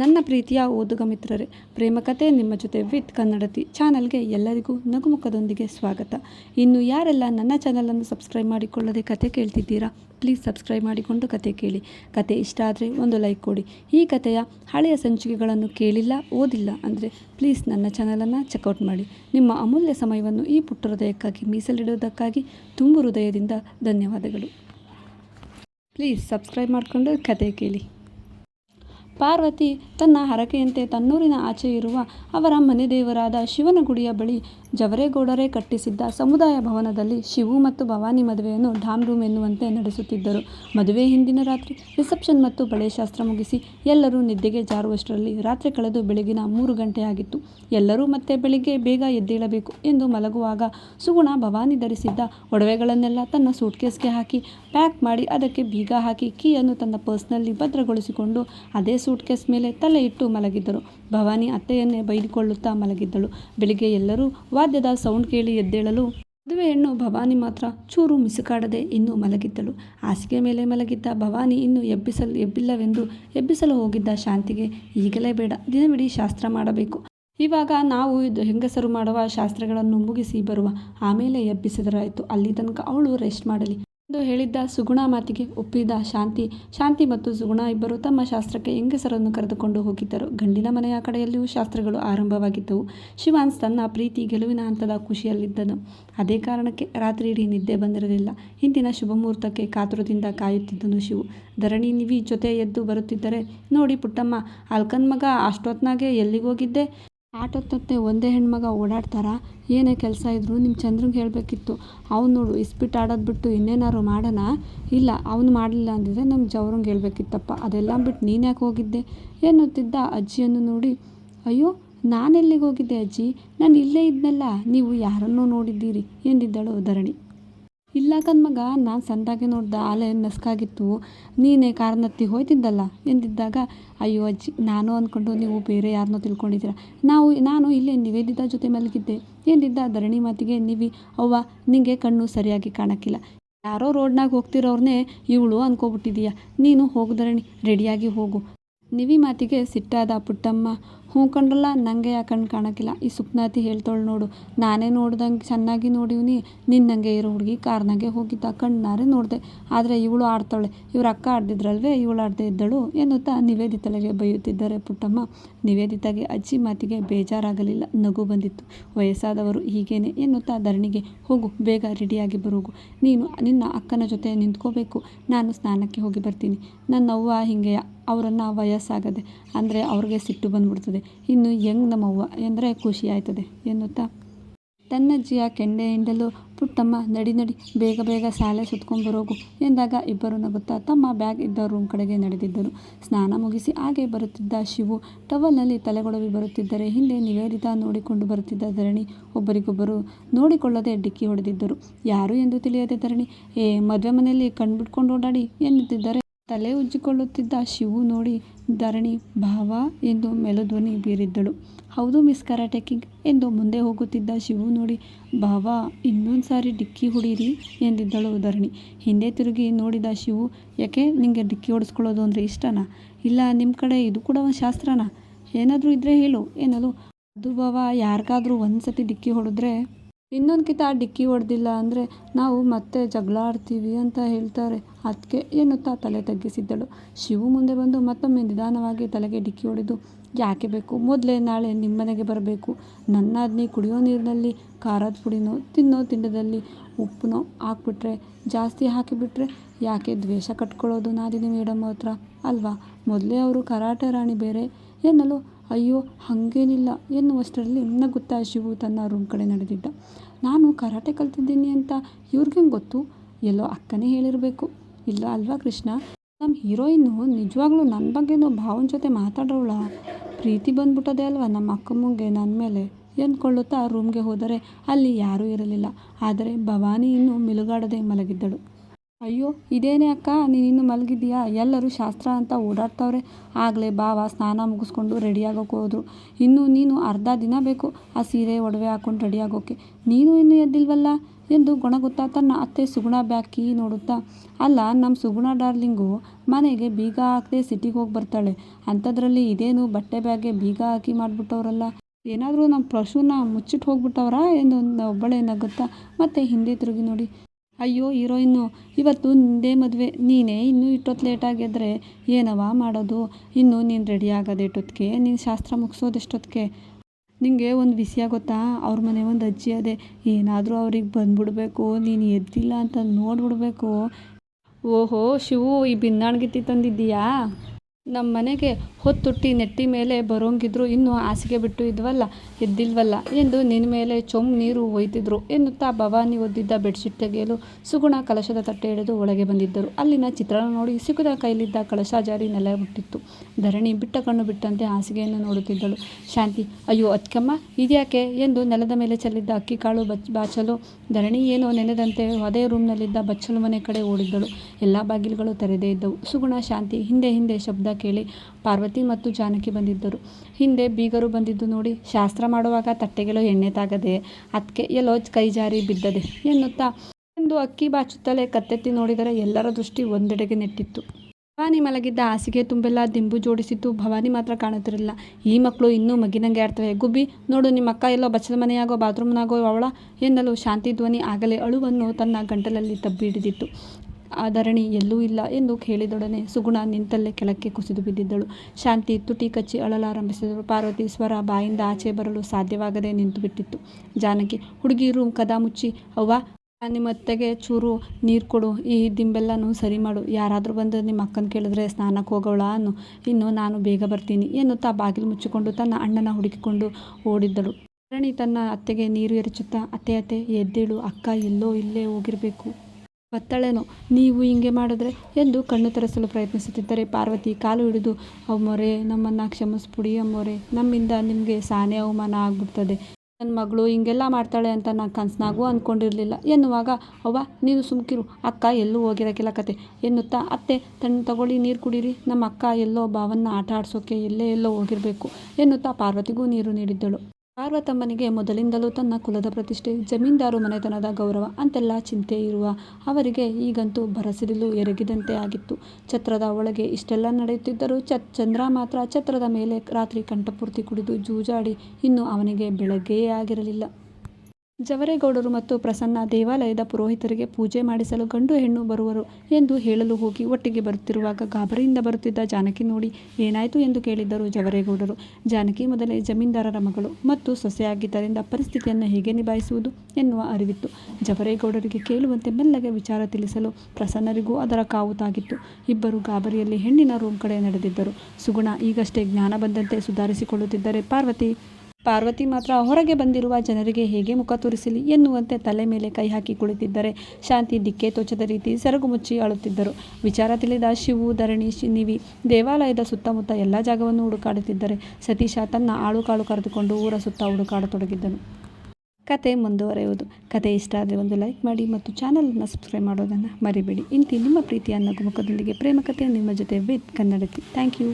ನನ್ನ ಪ್ರೀತಿಯ ಓದುಗ ಮಿತ್ರರೇ ಪ್ರೇಮಕತೆ ನಿಮ್ಮ ಜೊತೆ ವಿತ್ ಕನ್ನಡತಿ ಚಾನಲ್ಗೆ ಎಲ್ಲರಿಗೂ ನಗುಮುಖದೊಂದಿಗೆ ಸ್ವಾಗತ. ಇನ್ನು ಯಾರೆಲ್ಲ ನನ್ನ ಚಾನಲನ್ನು ಸಬ್ಸ್ಕ್ರೈಬ್ ಮಾಡಿಕೊಳ್ಳದೆ ಕತೆ ಕೇಳ್ತಿದ್ದೀರಾ, ಪ್ಲೀಸ್ ಸಬ್ಸ್ಕ್ರೈಬ್ ಮಾಡಿಕೊಂಡು ಕತೆ ಕೇಳಿ. ಕತೆ ಇಷ್ಟ ಆದರೆ ಒಂದು ಲೈಕ್ ಕೊಡಿ. ಈ ಕಥೆಯ ಹಳೆಯ ಸಂಚಿಕೆಗಳನ್ನು ಕೇಳಿಲ್ಲ, ಓದಿಲ್ಲ ಅಂದರೆ ಪ್ಲೀಸ್ ನನ್ನ ಚಾನಲನ್ನು ಚೆಕ್ಔಟ್ ಮಾಡಿ. ನಿಮ್ಮ ಅಮೂಲ್ಯ ಸಮಯವನ್ನು ಈ ಪುಟ್ಟ ಹೃದಯಕ್ಕಾಗಿ ಮೀಸಲಿಡುವುದಕ್ಕಾಗಿ ತುಂಬು ಹೃದಯದಿಂದ ಧನ್ಯವಾದಗಳು. ಪ್ಲೀಸ್ ಸಬ್ಸ್ಕ್ರೈಬ್ ಮಾಡಿಕೊಂಡು ಕತೆ ಕೇಳಿ. ಪಾರ್ವತಿ ತನ್ನ ಹರಕೆಯಂತೆ ತನ್ನೂರಿನ ಆಚೆ ಇರುವ ಅವರ ಮನೆದೇವರಾದ ಶಿವನ ಗುಡಿಯ ಬಳಿ ಜವರೇಗೌಡರೇ ಕಟ್ಟಿಸಿದ್ದ ಸಮುದಾಯ ಭವನದಲ್ಲಿ ಶಿವು ಮತ್ತು ಭವಾನಿ ಮದುವೆಯನ್ನು ಢಾಮ್ ರೂಮ್ ಎನ್ನುವಂತೆ ನಡೆಸುತ್ತಿದ್ದರು. ಮದುವೆ ಹಿಂದಿನ ರಾತ್ರಿ ರಿಸೆಪ್ಷನ್ ಮತ್ತು ಬಳೆ ಶಾಸ್ತ್ರ ಮುಗಿಸಿ ಎಲ್ಲರೂ ನಿದ್ದೆಗೆ ಜಾರುವಷ್ಟರಲ್ಲಿ ರಾತ್ರಿ ಕಳೆದು ಬೆಳಗಿನ ಮೂರು ಗಂಟೆಯಾಗಿತ್ತು. ಎಲ್ಲರೂ ಮತ್ತೆ ಬೆಳಿಗ್ಗೆ ಬೇಗ ಎದ್ದೇಳಬೇಕು ಎಂದು ಮಲಗುವಾಗ ಸುಗುಣ ಭವಾನಿ ಧರಿಸಿದ್ದ ಒಡವೆಗಳನ್ನೆಲ್ಲ ತನ್ನ ಸೂಟ್ಕೇಸ್ಗೆ ಹಾಕಿ, ಪ್ಯಾಕ್ ಮಾಡಿ ಅದಕ್ಕೆ ಬೀಗ ಹಾಕಿ ಕೀಯನ್ನು ತನ್ನ ಪರ್ಸ್ನಲ್ಲಿ ಭದ್ರಗೊಳಿಸಿಕೊಂಡು ಅದೇ ಸೂಟ್ಕೇಸ್ ಮೇಲೆ ತಲೆ ಇಟ್ಟು ಮಲಗಿದ್ದರು. ಭವಾನಿ ಅತ್ತೆಯನ್ನೇ ಬೈದುಕೊಳ್ಳುತ್ತಾ ಮಲಗಿದ್ದಳು. ಬೆಳಿಗ್ಗೆ ಎಲ್ಲರೂ ವಾದ್ಯದ ಸೌಂಡ್ ಕೇಳಿ ಎದ್ದೇಳಲು ಮದುವೆ ಹೆಣ್ಣು ಭವಾನಿ ಮಾತ್ರ ಚೂರು ಮಿಸುಕಾಡದೆ ಇನ್ನೂ ಮಲಗಿದ್ದಳು. ಹಾಸಿಗೆ ಮೇಲೆ ಮಲಗಿದ್ದ ಭವಾನಿ ಇನ್ನು ಎಬ್ಬಿಸಲು, ಎಬ್ಬಿಲ್ಲವೆಂದು ಎಬ್ಬಿಸಲು ಹೋಗಿದ್ದ ಶಾಂತಿಗೆ ಈಗಲೇ ಬೇಡ. ದಿನವಿಡೀ ಶಾಸ್ತ್ರ ಮಾಡಬೇಕು. ಇವಾಗ ನಾವು ಇದು ಹೆಂಗಸರು ಮಾಡುವ ಶಾಸ್ತ್ರಗಳನ್ನು ಮುಗಿಸಿ ಬರುವ. ಆಮೇಲೆ ಎಬ್ಬಿಸಿದರಾಯಿತು. ಅಲ್ಲಿ ತನಕ ಅವಳು ರೆಸ್ಟ್ ಮಾಡಲಿ. ಎಂದು ಹೇಳಿದ್ದ ಸುಗುಣ ಮಾತಿಗೆ ಒಪ್ಪಿದ ಶಾಂತಿ ಶಾಂತಿ ಮತ್ತು ಸುಗುಣ ಇಬ್ಬರು ತಮ್ಮ ಶಾಸ್ತ್ರಕ್ಕೆ ಹೆಂಗಸರನ್ನು ಕರೆದುಕೊಂಡು ಹೋಗಿದ್ದರು. ಗಂಡಿನ ಮನೆಯ ಕಡೆಯಲ್ಲಿಯೂ ಶಾಸ್ತ್ರಗಳು ಆರಂಭವಾಗಿದ್ದವು. ಶಿವಾನ್ಸ್ ತನ್ನ ಪ್ರೀತಿ ಗೆಲುವಿನ ಹಂತದ ಖುಷಿಯಲ್ಲಿದ್ದನು. ಅದೇ ಕಾರಣಕ್ಕೆ ರಾತ್ರಿ ಇಡೀ ನಿದ್ದೆ ಬಂದಿರಲಿಲ್ಲ. ಹಿಂದಿನ ಶುಭ ಮುಹೂರ್ತಕ್ಕೆ ಕಾತುರದಿಂದ ಕಾಯುತ್ತಿದ್ದನು ಶಿವು. ಧರಣಿ ನಿವಿ ಜೊತೆ ಎದ್ದು ಬರುತ್ತಿದ್ದರೆ ನೋಡಿ ಪುಟ್ಟಮ್ಮ, ಅಲ್ಕನ್ ಮಗ ಅಷ್ಟೊತ್ನಾಗೆ ಎಲ್ಲಿಗೋಗಿದ್ದೆ? ಆಟೊತ್ತತ್ತೆ ಒಂದೇ ಹೆಣ್ಮಗ ಓಡಾಡ್ತಾರ? ಏನೇ ಕೆಲಸ ಇದ್ರು ನಿಮ್ಮ ಚಂದ್ರಂಗೆ ಹೇಳಬೇಕಿತ್ತು. ಅವ್ನು ನೋಡು, ಇಸ್ಪಿಟ್ ಆಡೋದು ಬಿಟ್ಟು ಇನ್ನೇನಾದ್ರು ಮಾಡೋಣ ಇಲ್ಲ, ಅವನು ಮಾಡಲಿಲ್ಲ ಅಂದಿದ್ರೆ ನಮ್ಮ ಜವ್ರಂಗೆ ಹೇಳಬೇಕಿತ್ತಪ್ಪ. ಅದೆಲ್ಲ ಬಿಟ್ಟು ನೀನು ಯಾಕೆ ಹೋಗಿದ್ದೆ? ಎನ್ನುತ್ತಿದ್ದ ಅಜ್ಜಿಯನ್ನು ನೋಡಿ. ಅಯ್ಯೋ, ನಾನೆಲ್ಲಿಗೆ ಹೋಗಿದ್ದೆ ಅಜ್ಜಿ? ನಾನು ಇಲ್ಲೇ ಇದ್ನಲ್ಲ, ನೀವು ಯಾರನ್ನೋ ನೋಡಿದ್ದೀರಿ. ಎಂದಿದ್ದಳು ಧರಣಿ. ಇಲ್ಲ ಮಗ ನಾನು ಸಂದಾಗೆ ನೋಡ್ದೆ ಆಲೆ ನಸ್ಕಾಗಿತ್ತು. ನೀನೇ ಕಾರ್ನತ್ತಿ ಹೋಯ್ತಿದ್ದಲ್ಲ? ಎಂದಿದ್ದಾಗ, ಅಯ್ಯೋ ಅಜ್ಜಿ, ನಾನು ಅಂದ್ಕೊಂಡು ನೀವು ಬೇರೆ ಯಾರನ್ನೋ ತಿಳ್ಕೊಂಡಿದ್ದೀರ. ನಾವು, ನಾನು ಇಲ್ಲೇ ನಿವೇದಿತ ಜೊತೆ ಮಲಗಿದ್ದೆ. ಎಂದಿದ್ದ ಧರಣಿ ಮಾತಿಗೆ ನೀವಿ, ಅವ್ವ, ನಿಂಗೆ ಕಣ್ಣು ಸರಿಯಾಗಿ ಕಾಣಕ್ಕಿಲ್ಲ. ಯಾರೋ ರೋಡ್ನಾಗ ಹೋಗ್ತಿರೋರ್ನೇ ಇವಳು ಅಂದ್ಕೊಬಿಟ್ಟಿದೀಯ ನೀನು ಹೋಗು ಧರಣಿ, ರೆಡಿಯಾಗಿ ಹೋಗು. ನಿವಿ ಮಾತಿಗೆ ಸಿಟ್ಟಾದ ಪುಟ್ಟಮ್ಮ, ಹ್ಞೂ ನನಗೆ ಯಾಕೆ ಕಣ್ಣು ಕಾಣಕ್ಕಿಲ್ಲ ಈ ಸುಪ್ನಾತಿ ಹೇಳ್ತಾಳೆ ನೋಡು. ನಾನೇ ನೋಡ್ದಂಗೆ ಚೆನ್ನಾಗಿ ನೋಡಿವ್ನಿ. ನಿನ್ನಂಗೆ ಇರೋ ಹುಡುಗಿ ಕಾರ್ನಾಗೆ ಹೋಗಿದ್ದ ಕಣ್ಣಾರೆ ನೋಡಿದೆ. ಆದರೆ ಇವಳು ಆಡ್ತಾಳೆ. ಇವ್ರ ಅಕ್ಕ ಆಡ್ದಿದ್ರಲ್ವೇ? ಇವಳು ಆಡದೇ ಇದ್ದಳು? ಎನ್ನುತ್ತಾ ನಿವೇದಿತಳಿಗೆ ಬೈಯುತ್ತಿದ್ದಾರೆ ಪುಟ್ಟಮ್ಮ. ನಿವೇದಿತಾಗೆ ಅಜ್ಜಿ ಮಾತಿಗೆ ಬೇಜಾರಾಗಲಿಲ್ಲ. ನಗು ಬಂದಿತ್ತು. ವಯಸ್ಸಾದವರು ಹೀಗೇನೆ ಎನ್ನುತ್ತಾ ಧರಣಿಗೆ, ಹೋಗು, ಬೇಗ ರೆಡಿಯಾಗಿ ಬರೋಗು. ನೀನು ನಿನ್ನ ಅಕ್ಕನ ಜೊತೆ ನಿಂತ್ಕೋಬೇಕು. ನಾನು ಸ್ನಾನಕ್ಕೆ ಹೋಗಿ ಬರ್ತೀನಿ. ನನ್ನ ಅವ್ವ ಹಿಂಗೆಯ? ಅವರನ್ನು ವಯಸ್ಸಾಗದೆ, ಅಂದರೆ ಅವ್ರಿಗೆ ಸಿಟ್ಟು ಬಂದ್ಬಿಡ್ತದೆ. ಇನ್ನು ಹೆಂಗ್ ನಮ್ಮವ್ವ ಎಂದರೆ ಖುಷಿ ಆಯ್ತದೆ ಎನ್ನುತ್ತಾ? ತನ್ನಜ್ಜಿಯ ಕೆಂಡೆಯಿಂದಲೂ ಪುಟ್ಟಮ್ಮ ನಡಿ ನಡಿ, ಬೇಗ ಬೇಗ ಶಾಲೆ ಸುತ್ಕೊಂಡ್ಬರೋಗು ಎಂದಾಗ ಇಬ್ಬರು ನಗುತ್ತಾ ತಮ್ಮ ಬ್ಯಾಗ್ ಇದ್ದ ರೂಮ್ ಕಡೆಗೆ ನಡೆದಿದ್ದರು. ಸ್ನಾನ ಮುಗಿಸಿ ಹಾಗೆ ಬರುತ್ತಿದ್ದ ಶಿವು ಟವಲ್ನಲ್ಲಿ ತಲೆಗೊಡವಿ ಬರುತ್ತಿದ್ದರೆ ಹಿಂದೆ ನಿವೇದಿತ ನೋಡಿಕೊಂಡು ಬರುತ್ತಿದ್ದ ಧರಣಿ ಒಬ್ಬರಿಗೊಬ್ಬರು ನೋಡಿಕೊಳ್ಳದೆ ಡಿಕ್ಕಿ ಹೊಡೆದಿದ್ದರು. ಯಾರು ಎಂದು ತಿಳಿಯದೆ ಧರಣಿ, ಏ, ಮದುವೆ ಮನೆಯಲ್ಲಿ ಕಣ್ಬಿಟ್ಕೊಂಡು ಓಡಾಡಿ ಎನ್ನುತ್ತಿದ್ದರೆ ತಲೆ ಉಜ್ಜಿಕೊಳ್ಳುತ್ತಿದ್ದ ಶಿವು ನೋಡಿ, ಧರಣಿ, ಭಾವ ಎಂದು ಮೆಲುಧ್ವನಿ ಬೀರಿದ್ದಳು. ಹೌದು ಮಿಸ್ ಕರಾಟೆ ಕಿಂಗ್ ಎಂದು ಮುಂದೆ ಹೋಗುತ್ತಿದ್ದ ಶಿವು ನೋಡಿ, ಭಾವ, ಇನ್ನೊಂದು ಸಾರಿ ಡಿಕ್ಕಿ ಹೊಡೀರಿ ಎಂದಿದ್ದಳು ಧರಣಿ. ಹಿಂದೆ ತಿರುಗಿ ನೋಡಿದ ಶಿವು, ಯಾಕೆ ನಿಮಗೆ ಡಿಕ್ಕಿ ಹೊಡೆಸ್ಕೊಳ್ಳೋದು ಅಂದರೆ ಇಷ್ಟನಾ? ಇಲ್ಲ ನಿಮ್ಮ ಕಡೆ ಇದು ಕೂಡ ಒಂದು ಶಾಸ್ತ್ರನಾ? ಏನಾದರೂ ಇದ್ದರೆ ಹೇಳು ಏನದು ಅದು ಭಾವ, ಯಾರಿಗಾದರೂ ಒಂದು ಸತಿ ಡಿಕ್ಕಿ ಹೊಡೆದ್ರೆ ಇನ್ನೊಂದು ಕಿತ ಡಿಕ್ಕಿ ಹೊಡೆದಿಲ್ಲ ಅಂದರೆ ನಾವು ಮತ್ತೆ ಜಗಳ ಆಡ್ತೀವಿ ಅಂತ ಹೇಳ್ತಾರೆ. ಅದಕ್ಕೆ ಎನ್ನುತ್ತಾ ತಲೆ ತಗ್ಗಿಸಿದ್ದಳು. ಶಿವು ಮುಂದೆ ಬಂದು ಮತ್ತೊಮ್ಮೆ ನಿಧಾನವಾಗಿ ತಲೆಗೆ ಡಿಕ್ಕಿ ಹೊಡೆದು, ಯಾಕೆ ಬೇಕು? ಮೊದಲೇ ನಾಳೆ ನಿಮ್ಮನೆಗೆ ಬರಬೇಕು. ನನ್ನಾದ್ನಿ ಕುಡಿಯೋ ನೀರಿನಲ್ಲಿ ಖಾರದ ಪುಡಿನೋ ತಿನ್ನೋ ತಿಂಡದಲ್ಲಿ ಉಪ್ಪನ್ನೋ ಹಾಕ್ಬಿಟ್ರೆ, ಜಾಸ್ತಿ ಹಾಕಿಬಿಟ್ರೆ ಯಾಕೆ ದ್ವೇಷ ಕಟ್ಕೊಳ್ಳೋದು ನಾದಿನಿ ಮೇಡಮ್ ಹತ್ರ? ಅಲ್ವಾ? ಮೊದಲೇ ಅವರು ಕರಾಟೆ ರಾಣಿ ಬೇರೆ ಎನ್ನಲು ಅಯ್ಯೋ, ಹಾಗೇನಿಲ್ಲ. ಎನ್ನುವಷ್ಟರಲ್ಲಿ ನಗುತ್ತಾ ಶಿವು ತನ್ನ ರೂಮ್ ಕಡೆ ನಡೆದಿದ್ದ. ನಾನು ಕರಾಟೆ ಕಲ್ತಿದ್ದೀನಿ ಅಂತ ಇವ್ರಿಗೇನು ಗೊತ್ತು? ಎಲ್ಲೋ ಅಕ್ಕನೇ ಹೇಳಿರಬೇಕು. ಇಲ್ಲ ಅಲ್ವಾ ಕೃಷ್ಣ? ನಮ್ಮ ಹೀರೋಯಿನ್ನು ನಿಜವಾಗ್ಲೂ ನನ್ನ ಬಗ್ಗೆನೋ ಭಾವನ ಜೊತೆ ಮಾತಾಡೋಳ ಪ್ರೀತಿ ಬಂದ್ಬಿಟ್ಟದೆ ಅಲ್ವಾ ನಮ್ಮ ಅಕ್ಕಮ್ಮಂಗೆ ನನ್ನ ಮೇಲೆ? ಎಂದ್ಕೊಳ್ಳುತ್ತಾ ರೂಮ್ಗೆ ಹೋದರೆ ಅಲ್ಲಿ ಯಾರೂ ಇರಲಿಲ್ಲ. ಆದರೆ ಭವಾನಿ ಇನ್ನೂ ಮಿಲುಗಾಡದೆ ಮಲಗಿದ್ದಳು. ಅಯ್ಯೋ, ಇದೇನೇ ಅಕ್ಕ? ನೀನು ಮಲಗಿದ್ದೀಯಾ? ಎಲ್ಲರೂ ಶಾಸ್ತ್ರ ಅಂತ ಓಡಾಡ್ತವ್ರೆ. ಆಗಲೇ ಬಾವ ಸ್ನಾನ ಮುಗಿಸ್ಕೊಂಡು ರೆಡಿಯಾಗೋಕೆ ಹೋದರು. ಇನ್ನು ನೀನು ಅರ್ಧ ದಿನ ಬೇಕು ಆ ಸೀರೆ, ಒಡವೆ ಹಾಕ್ಕೊಂಡು ರೆಡಿ ಆಗೋಕ್ಕೆ ನೀನು ಇನ್ನೂ ಎದ್ದಿಲ್ವಲ್ಲ? ಎಂದು ಗೊಣಗುತ್ತಾ ತನ್ನ ಅತ್ತೆ ಸುಗುಣ ಬ್ಯಾಕಿ ನೋಡುತ್ತಾ, ಅಲ್ಲ ನಮ್ಮ ಸುಗುಣ ಡಾರ್ಲಿಂಗು ಮನೆಗೆ ಬೀಗ ಹಾಕದೆ ಸಿಟಿಗೆ ಹೋಗಿ ಬರ್ತಾಳೆ. ಅಂಥದ್ರಲ್ಲಿ ಇದೇನು ಬಟ್ಟೆ ಬ್ಯಾಗ್ಗೆ ಬೀಗ ಹಾಕಿ ಮಾಡಿಬಿಟ್ಟವ್ರಲ್ಲ? ಏನಾದರೂ ನಮ್ಮ ಪಶುನ ಮುಚ್ಚಿಟ್ಟು ಹೋಗ್ಬಿಟ್ಟವ್ರಾ? ಎಂದು ಒಬ್ಬಳೆ ನಗುತ್ತಾ ಮತ್ತೆ ಹಿಂದೆ ತಿರುಗಿ ನೋಡಿ ಅಯ್ಯೋ ಹೀರೋಯಿನ್ನು ಇವತ್ತು ನಿಂದೇ ಮದುವೆ. ನೀನೇ ಇನ್ನೂ ಇಟ್ಟೊತ್ತು ಲೇಟಾಗಿದ್ರೆ ಏನವ ಮಾಡೋದು? ಇನ್ನು ನೀನು ರೆಡಿ ಆಗೋದು ಇಟ್ಟೊತ್ತಿಗೆ ನೀನು ಶಾಸ್ತ್ರ ಮುಗಿಸೋದು ಎಷ್ಟೊತ್ತಿಗೆ? ನಿನಗೆ ಒಂದು ವಿಷಯ ಗೊತ್ತಾ? ಅವ್ರ ಮನೆ ಒಂದು ಅಜ್ಜಿ ಅದೇ. ಏನಾದರೂ ಅವ್ರಿಗೆ ಬಂದ್ಬಿಡ್ಬೇಕು. ನೀನು ಎದ್ದಿಲ್ಲ ಅಂತ ನೋಡ್ಬಿಡ್ಬೇಕು. ಓಹೋ, ಶಿವು, ಈ ಬಿನ್ನಾಣ್ಗಿತ್ತಿ ತಂದಿದ್ದೀಯಾ? ನಮ್ಮ ಮನೆಗೆ ಹೊತ್ತುಟ್ಟಿ ನೆಟ್ಟಿ ಮೇಲೆ ಬರೋಂಗಿದ್ರು ಇನ್ನೂ ಹಾಸಿಗೆ ಬಿಟ್ಟು ಇದ್ವಲ್ಲ, ಎದ್ದಿಲ್ವಲ್ಲ ಎಂದು ನಿನ್ನ ಮೇಲೆ ಚೊಂಬು ನೀರು ಒಯ್ತಿದ್ರು ಎನ್ನುತ್ತಾ ಭವಾನಿ ಒದ್ದಿದ್ದ ಬೆಡ್ಶೀಟ್ ತೆಗೆಯಲು ಸುಗುಣ ಕಲಶದ ತಟ್ಟೆ ಹಿಡಿದು ಒಳಗೆ ಬಂದಿದ್ದರು. ಅಲ್ಲಿನ ಚಿತ್ರಣ ನೋಡಿ ಸಿಗುದ ಕೈಲಿದ್ದ ಕಳಶ ಜಾರಿ ನೆಲ ಬಿಟ್ಟಿತ್ತು ಧರಣಿ ಬಿಟ್ಟ ಕಣ್ಣು ಬಿಟ್ಟಂತೆ ಹಾಸಿಗೆಯನ್ನು ನೋಡುತ್ತಿದ್ದಳು. ಶಾಂತಿ, ಅಯ್ಯೋ ಅತ್ಕಮ್ಮ ಇದ್ಯಾಕೆ ಎಂದು ನೆಲದ ಮೇಲೆ ಚೆಲ್ಲಿದ್ದ ಅಕ್ಕಿ ಕಾಳು ಬಚ್, ಬಾಚಲು. ಧರಣಿ ಏನೋ ನೆನೆದಂತೆ ಅದೇ ರೂಮ್ನಲ್ಲಿದ್ದ ಬಚ್ಚಲು ಮನೆ ಕಡೆ ಓಡಿದ್ದಳು. ಎಲ್ಲ ಬಾಗಿಲುಗಳು ತೆರೆದೇ ಇದ್ದವು. ಸುಗುಣ, ಶಾಂತಿ ಹಿಂದೆ ಹಿಂದೆ ಶಬ್ದ ಕೇಳಿ ಪಾರ್ವತಿ ಮತ್ತು ಜಾನಕಿ ಬಂದಿದ್ದರು. ಹಿಂದೆ ಬೀಗರು ಬಂದಿದ್ದು ನೋಡಿ ಶಾಸ್ತ್ರ ಮಾಡುವಾಗ ತಟ್ಟೆಗೆಲ್ಲೋ ಎಣ್ಣೆ ತಾಗದೆ ಅದಕ್ಕೆ ಎಲ್ಲೋ ಕೈ ಜಾರಿ ಬಿದ್ದದೆ ಎನ್ನುತ್ತಾ ಎಂದು ಅಕ್ಕಿ ಬಾಚುತ್ತಲೇ ಕತ್ತೆತ್ತಿ ನೋಡಿದರೆ ಎಲ್ಲರ ದೃಷ್ಟಿ ಒಂದೆಡೆಗೆ ನೆಟ್ಟಿತ್ತು. ಭವಾನಿ ಮಲಗಿದ್ದ ಹಾಸಿಗೆ ತುಂಬೆಲ್ಲ ದಿಂಬು ಜೋಡಿಸಿತ್ತು. ಭವಾನಿ ಮಾತ್ರ ಕಾಣುತ್ತಿರಲಿಲ್ಲ. ಈ ಮಕ್ಕಳು ಇನ್ನೂ ಮಗಿನಂಗೆ ಆಡ್ತವೆ. ಗುಬ್ಬಿ, ನೋಡು ನಿಮ್ಮ ಅಕ್ಕ ಎಲ್ಲೋ ಬಚ್ಚಲ ಮನೆಯಾಗೋ, ಬಾತ್ರೂಮ್ನಾಗೋ ಅವಳ ಎನ್ನಲು ಶಾಂತಿ ಧ್ವನಿ ಆಗಲೇ ಅಳುವನ್ನು ತನ್ನ ಗಂಟಲಲ್ಲಿ ತಬ್ಬಿ ಹಿಡಿದಿತ್ತು ಆ ಧರಣಿ ಎಲ್ಲೂ ಇಲ್ಲ ಎಂದು ಕೇಳಿದೊಡನೆ ಸುಗುಣ ನಿಂತಲ್ಲೇ ಕೆಳಕ್ಕೆ ಕುಸಿದು ಬಿದ್ದಿದ್ದಳು. ಶಾಂತಿ ತುಟಿ ಕಚ್ಚಿ ಅಳಲಾರಂಭಿಸಿದಳು. ಪಾರ್ವತಿ ಸ್ವರ ಬಾಯಿಂದ ಆಚೆ ಬರಲು ಸಾಧ್ಯವಾಗದೆ ನಿಂತು ಬಿಟ್ಟಿತ್ತು. ಜಾನಕಿ, ಹುಡುಗಿ ರೂಮ್ ಕದ ಮುಚ್ಚಿ, ಅವ್ವ ನಿಮ್ಮ ಅತ್ತೆಗೆ ಚೂರು ನೀರು ಕೊಡು, ಈ ದಿಂಬೆಲ್ಲನೂ ಸರಿ ಮಾಡು. ಯಾರಾದರೂ ಬಂದು ನಿಮ್ಮ ಅಕ್ಕನ ಕೇಳಿದ್ರೆ ಸ್ನಾನಕ್ಕೆ ಹೋಗೋಳ ಅನ್ನು. ಇನ್ನು ನಾನು ಬೇಗ ಬರ್ತೀನಿ ಎನ್ನುತ್ತಾ ಬಾಗಿಲು ಮುಚ್ಚಿಕೊಂಡು ತನ್ನ ಅಣ್ಣನ ಹುಡುಕಿಕೊಂಡು ಓಡಿದ್ದಳು. ಧರಣಿ ತನ್ನ ಅತ್ತೆಗೆ ನೀರು ಎರಚುತ್ತಾ, ಅತ್ತೆ ಅತ್ತೆ, ಎದ್ದೇಳು. ಅಕ್ಕ ಎಲ್ಲೋ ಇಲ್ಲೇ ಹೋಗಿರಬೇಕು. ಬತ್ತಳೇನೋ ನೀವು ಹಿಂಗೆ ಮಾಡಿದ್ರೆ ಎಂದು ಕಣ್ಣು ತರಿಸಲು ಪ್ರಯತ್ನಿಸುತ್ತಿದ್ದರೆ ಪಾರ್ವತಿ ಕಾಲು ಹಿಡಿದು ಅಮ್ಮೋರೆ ನಮ್ಮನ್ನು ಕ್ಷಮಿಸ್ಬಿಡಿ ಅಮ್ಮೋರೆ ನಮ್ಮಿಂದ ನಿಮಗೆ ಸಾನೇ ಅವಮಾನ ಆಗ್ಬಿಡ್ತದೆ. ನನ್ನ ಮಗಳು ಹಿಂಗೆಲ್ಲ ಮಾಡ್ತಾಳೆ ಅಂತ ನಾನು ಕನಸ್ನಾಗೂ ಅಂದ್ಕೊಂಡಿರಲಿಲ್ಲ ಎನ್ನುವಾಗ, ಅವ್ವ, ನೀನು ಸುಮ್ಕಿರು. ಅಕ್ಕ ಎಲ್ಲೂ ಹೋಗಿರೋಕ್ಕಿಲ್ಲ ಕತೆ. ಎನ್ನುತ್ತಾ, ಅತ್ತೆ, ತಣ್ಣ ತಗೊಳ್ಳಿ, ನೀರು ಕುಡೀರಿ. ನಮ್ಮ ಅಕ್ಕ ಎಲ್ಲೋ ಭಾವನ್ನ ಆಟ ಆಡ್ಸೋಕ್ಕೆ ಎಲ್ಲೇ ಎಲ್ಲೋ ಹೋಗಿರಬೇಕು. ಎನ್ನುತ್ತಾ ಪಾರ್ವತಿಗೂ ನೀರು ನೀಡಿದ್ದಳು. ಪಾರ್ವತಮ್ಮನಿಗೆ ಮೊದಲಿಂದಲೂ ತನ್ನ ಕುಲದ ಪ್ರತಿಷ್ಠೆ, ಜಮೀನ್ದಾರು ಮನೆತನದ ಗೌರವ ಅಂತೆಲ್ಲ ಚಿಂತೆ ಇರುವ ಅವರಿಗೆ ಈಗಂತೂ ಬರಸಿಡಿಲು ಎರಗಿದಂತೆ ಆಗಿತ್ತು. ಛತ್ರದ ಒಳಗೆ ಇಷ್ಟೆಲ್ಲ ನಡೆಯುತ್ತಿದ್ದರೂ ಚ ಚಂದ್ರ ಮಾತ್ರ ಛತ್ರದ ಮೇಲೆ ರಾತ್ರಿ ಕಂಠಪೂರ್ತಿ ಕುಡಿದು ಜೂಜಾಡಿ ಇನ್ನು ಅವನಿಗೆ ಬೆಳಗ್ಗೆಯೇ ಆಗಿರಲಿಲ್ಲ. ಜವರೇಗೌಡರು ಮತ್ತು ಪ್ರಸನ್ನ ದೇವಾಲಯದ ಪುರೋಹಿತರಿಗೆ ಪೂಜೆ ಮಾಡಿಸಲು ಗಂಡು ಹೆಣ್ಣು ಬರುವರು ಎಂದು ಹೇಳಲು ಹೋಗಿ ಒಟ್ಟಿಗೆ ಬರುತ್ತಿರುವಾಗ ಗಾಬರಿಯಿಂದ ಬರುತ್ತಿದ್ದ ಜಾನಕಿ ನೋಡಿ ಏನಾಯಿತು ಎಂದು ಕೇಳಿದ್ದರು ಜವರೇಗೌಡರು. ಜಾನಕಿ ಮೊದಲೇ ಜಮೀನ್ದಾರರ ಮಗಳು ಮತ್ತು ಸೊಸೆಯಾಗಿದ್ದರಿಂದ ಪರಿಸ್ಥಿತಿಯನ್ನು ಹೇಗೆ ನಿಭಾಯಿಸುವುದು ಎನ್ನುವ ಅರಿವಿತ್ತು. ಜವರೇಗೌಡರಿಗೆ ಕೇಳುವಂತೆ ಮೆಲ್ಲಗೆ ವಿಚಾರ ತಿಳಿಸಲು ಪ್ರಸನ್ನರಿಗೂ ಅದರ ಕಾವುತಾಗಿತ್ತು ಇಬ್ಬರು ಗಾಬರಿಯಲ್ಲಿ ಹೆಣ್ಣಿನ ರೂಮ್ ಕಡೆ ನಡೆದಿದ್ದರು. ಸುಗುಣ ಈಗಷ್ಟೇ ಜ್ಞಾನ ಬಂದಂತೆ ಸುಧಾರಿಸಿಕೊಳ್ಳುತ್ತಿದ್ದರೆ ಪಾರ್ವತಿ ಪಾರ್ವತಿ ಮಾತ್ರ ಹೊರಗೆ ಬಂದಿರುವ ಜನರಿಗೆ ಹೇಗೆ ಮುಖ ತೋರಿಸಲಿ ಎನ್ನುವಂತೆ ತಲೆ ಮೇಲೆ ಕೈ ಹಾಕಿ ಕುಳಿತಿದ್ದರೆ ಶಾಂತಿ ದಿಕ್ಕೆ ತೋಚದ ರೀತಿ ಸೆರಗು ಮುಚ್ಚಿ ಅಳುತ್ತಿದ್ದರು. ವಿಚಾರ ತಿಳಿದ ಶಿವು, ಧರಣಿ ನಿವಿ ದೇವಾಲಯದ ಸುತ್ತಮುತ್ತ ಎಲ್ಲ ಜಾಗವನ್ನು ಹುಡುಕಾಡುತ್ತಿದ್ದರೆ ಸತೀಶ ತನ್ನ ಆಳು ಕಾಳು ಕರೆದುಕೊಂಡು ಊರ ಸುತ್ತ ಹುಡುಕಾಡತೊಡಗಿದ್ದನು. ಕತೆ ಮುಂದುವರೆಯುವುದು. ಕತೆ ಇಷ್ಟ ಆದರೆ ಒಂದು ಲೈಕ್ ಮಾಡಿ ಮತ್ತು ಚಾನಲನ್ನು ಸಬ್ಸ್ಕ್ರೈಬ್ ಮಾಡೋದನ್ನು ಮರಿಬೇಡಿ. ಇಂತಿ ನಿಮ್ಮ ಪ್ರೀತಿಯ ನಗುಮುಖದೊಂದಿಗೆ ಪ್ರೇಮ ಕತೆ ನಿಮ್ಮ ಜೊತೆ ವಿತ್ ಕನ್ನಡತಿ. Thank you.